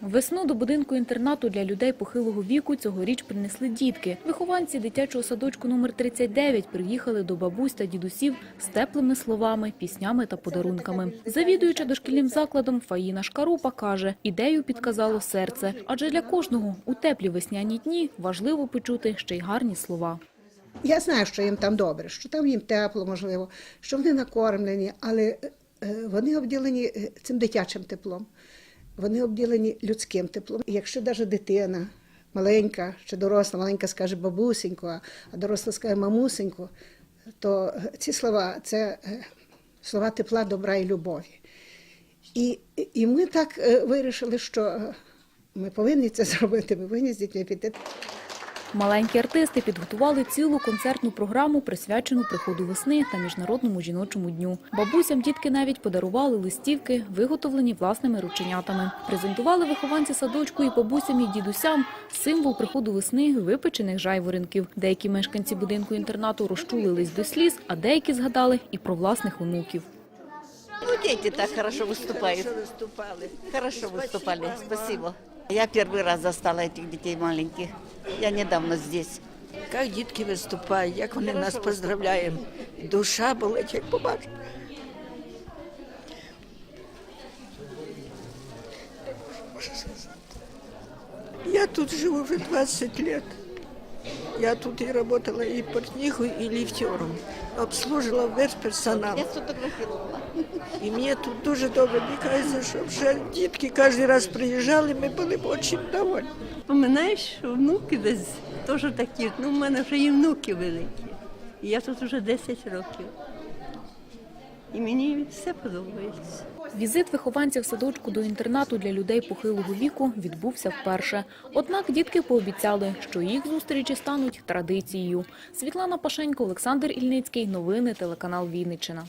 Весну до будинку інтернату для людей похилого віку цьогоріч принесли дітки. Вихованці дитячого садочку номер 39 приїхали до бабусь та дідусів з теплими словами, піснями та подарунками. Завідуюча дошкільним закладом Фаїна Шкарупа каже, ідею підказало серце, адже для кожного у теплі весняні дні важливо почути ще й гарні слова. Я знаю, що їм там добре, що там їм тепло, можливо, що вони накормлені, але е, вони обділені е, цим дитячим теплом, вони обділені людським теплом. Якщо навіть дитина маленька чи доросла, маленька скаже бабусенько, а- доросла скаже мамусенько, то е, ці слова це е, слова тепла, добра і любові. І, і ми так е, вирішили, що ми повинні це зробити, ми повинні з дітьми піти. Маленькі артисти підготували цілу концертну програму, присвячену приходу весни та міжнародному жіночому дню. Бабусям дітки навіть подарували листівки, виготовлені власними рученятами. Презентували вихованці садочку і бабусям і дідусям символ приходу весни випечених жайворонків. Деякі мешканці будинку інтернату розчулились до сліз, а деякі згадали і про власних онуків. Ну, дети так хорошо выступают. Хорошо выступали, спасибо. Я первый раз застала этих детей маленьких. Я недавно здесь. Як дітки виступають, як вони нас поздравляють. Душа болить, як побачить. Я тут живу вже 20 лет. Я тут и работала и портнихой, и лифтером. Обслужила весь персонал. Я сфотографировала. І мені тут дуже добре мені кажеться, що вже дітки кожен раз приїжджали, ми були б дуже довольні. Пам'ятаєш, що внуки десь теж такі. Ну, в мене вже і внуки великі. І я тут вже 10 років. І мені все подобається. Візит вихованців садочку до інтернату для людей похилого віку відбувся вперше. Однак дітки пообіцяли, що їх зустрічі стануть традицією. Світлана Пашенько, Олександр Ільницький. Новини телеканал Вінниччина.